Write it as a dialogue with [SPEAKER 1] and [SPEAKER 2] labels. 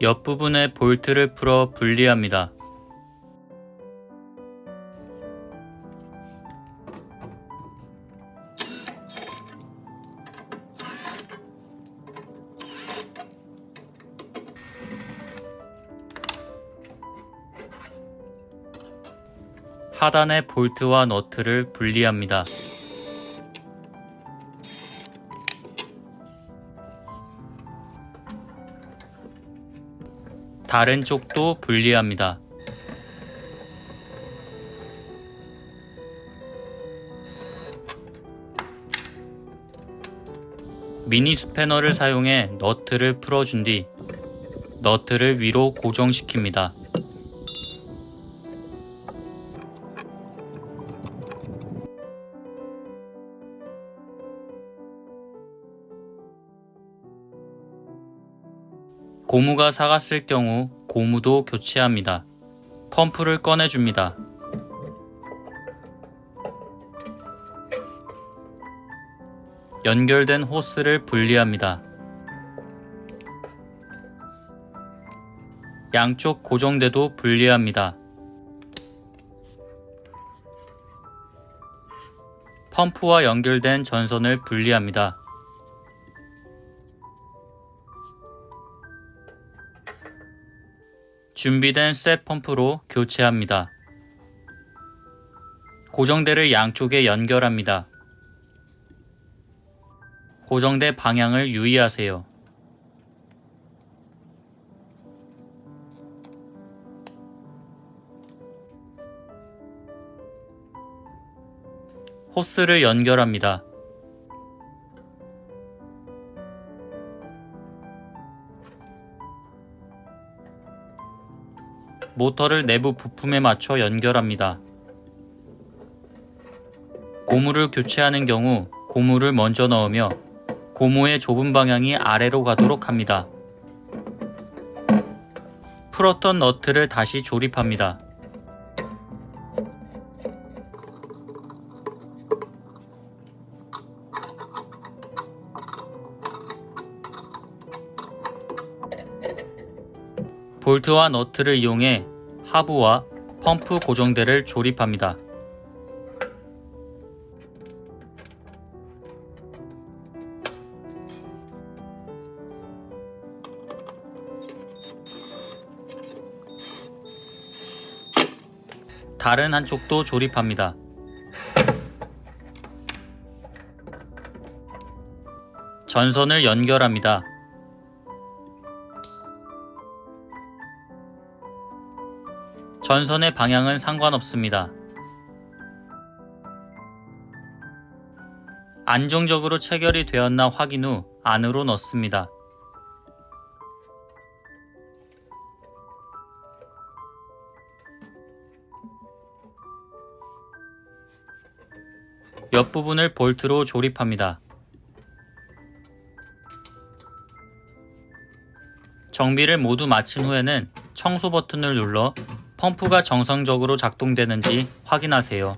[SPEAKER 1] 옆부분의 볼트를 풀어 분리합니다. 하단의 볼트와 너트를 분리합니다. 다른 쪽도 분리합니다. 미니 스패너를 사용해 너트를 풀어준 뒤 너트를 위로 고정시킵니다. 고무가 사갔을 경우 고무도 교체합니다. 펌프를 꺼내줍니다. 연결된 호스를 분리합니다. 양쪽 고정대도 분리합니다. 펌프와 연결된 전선을 분리합니다. 준비된 셋 펌프로 교체합니다. 고정대를 양쪽에 연결합니다. 고정대 방향을 유의하세요. 호스를 연결합니다. 모터를 내부 부품에 맞춰 연결합니다. 고무를 교체하는 경우 고무를 먼저 넣으며 고무의 좁은 방향이 아래로 가도록 합니다. 풀었던 너트를 다시 조립합니다. 볼트와 너트를 이용해 하부와 펌프 고정대를 조립합니다. 다른 한쪽도 조립합니다. 전선을 연결합니다. 전선의 방향은 상관없습니다. 안정적으로 체결이 되었나 확인 후 안으로 넣습니다. 옆부분을 볼트로 조립합니다. 정비를 모두 마친 후에는 청소 버튼을 눌러 펌프가 정상적으로 작동되는지 확인하세요.